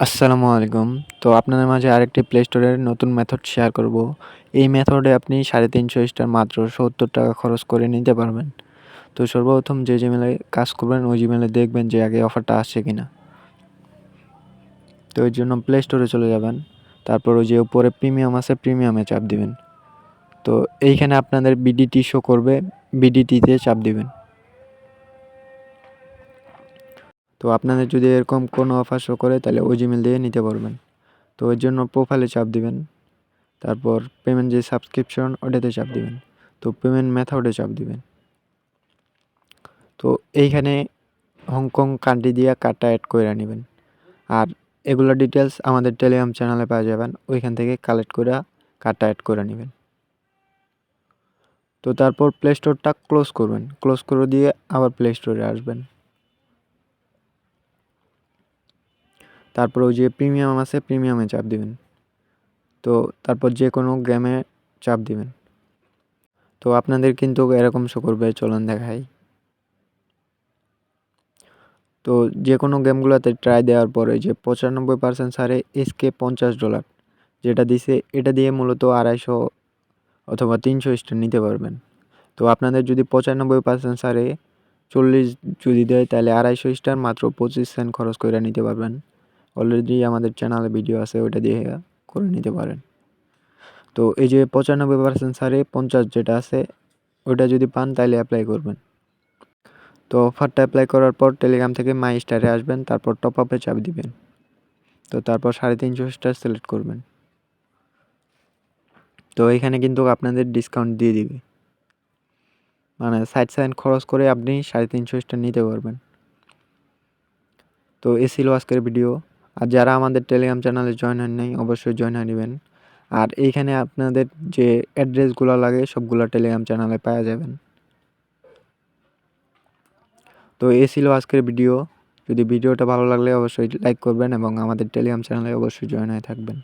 আসসালামু আলাইকুম। তো আপনাদের মাঝে আরেকটি প্লে স্টোরের নতুন মেথড শেয়ার করব। এই মেথডে আপনি সাড়ে তিনশো স্টার মাত্র সত্তর টাকা খরচ করে নিতে পারবেন। তো সর্বপ্রথম যে জিমেলে কাজ করবেন, ওই জিমেলে দেখবেন যে আগে অফারটা আসছে কি না তো এর জন্য প্লে স্টোরে চলে যাবেন। তারপর ওই যে উপরে প্রিমিয়াম আছে প্রিমিয়ামে চাপ দিবেন। তো এইখানে আপনাদের বিডিটি শো করবে। বিডিটিতে চাপ দিবেন। তো আপনাদের যদি এরকম কোনো অফার শো করে, তাহলে ওই জিমেল দিয়ে নিতে পারবেন। তো ওই জন্য প্রোফাইলে চাপ দিবেন। তারপর পেমেন্ট যে সাবস্ক্রিপশন ওটাতে চাপ দিবেন। তো পেমেন্ট মেথডে চাপ দিবেন। তো এইখানে হংকং কান্ট্রি দিয়ে কার্ডটা অ্যাড করে নেবেন। আর এগুলো ডিটেলস আমাদের টেলিগ্রাম চ্যানেলে পাওয়া যাবেন। ওইখান থেকে কালেক্ট করে কার্ডটা অ্যাড করে নেবেন। তো তারপর প্লে স্টোরটা ক্লোজ করবেন। ক্লোজ করে দিয়ে আবার প্লে স্টোরে আসবেন। তারপর ওই যে প্রিমিয়াম আছে প্রিমিয়ামে চাপ দিবেন। তো তারপর যে কোনো গেমে চাপ দিবেন। তো আপনাদের কিন্তু এরকম শো করবে চলুন দেখাই তো যে কোনো গেমগুলোতে ট্রাই দেওয়ার পরে যে পঁচানব্বই পার্সেন্ট সারে এসকে পঞ্চাশ ডলার যেটা দিছে এটা দিয়ে মূলত আড়াইশো অথবা তিনশো স্টার নিতে পারবেন। তো আপনাদের যদি পঁচানব্বই পার্সেন্ট সারে চল্লিশ যদি দেয় তাহলে আড়াইশো স্টার মাত্র পঁচিশ সেন্ট খরচ করে নিতে পারবেন। অলরেডি আমাদের চ্যানেলে ভিডিও আছে, ওইটা দিয়ে করে নিতে পারেন। তো এই যে পঁচানব্বই পার্সেন্ট সারে পঞ্চাশ যেটা আছে, ওইটা যদি পান তাহলে অ্যাপ্লাই করবেন। তো অফারটা অ্যাপ্লাই করার পর টেলিগ্রাম থেকে মাই স্টারে আসবেন, তারপর টপ আপে চাপ দিবেন। তো তারপর সাড়ে তিনশো স্টার সিলেক্ট করবেন। তো এখানে কিন্তু আপনাদের ডিসকাউন্ট দিয়ে দিবে। মানে সাইড সাইন খরচ করে আপনি সাড়ে তিনশো স্টার নিতে পারবেন। তো এ ছিল আজকের ভিডিও আর যারা আমাদের টেলিগ্রাম চ্যানেলে জয়েন হন নাই অবশ্যই জয়েন হয়ে নেবেন। আর এইখানে আপনাদের যে অ্যাড্রেসগুলো লাগে, সবগুলো টেলিগ্রাম চ্যানেলে পাওয়া যাবেন। তো এ ছিল আজকের ভিডিও যদি ভিডিওটা ভালো লাগলে অবশ্যই লাইক করবেন এবং আমাদের টেলিগ্রাম চ্যানেলে অবশ্যই জয়েন হয়ে থাকবেন।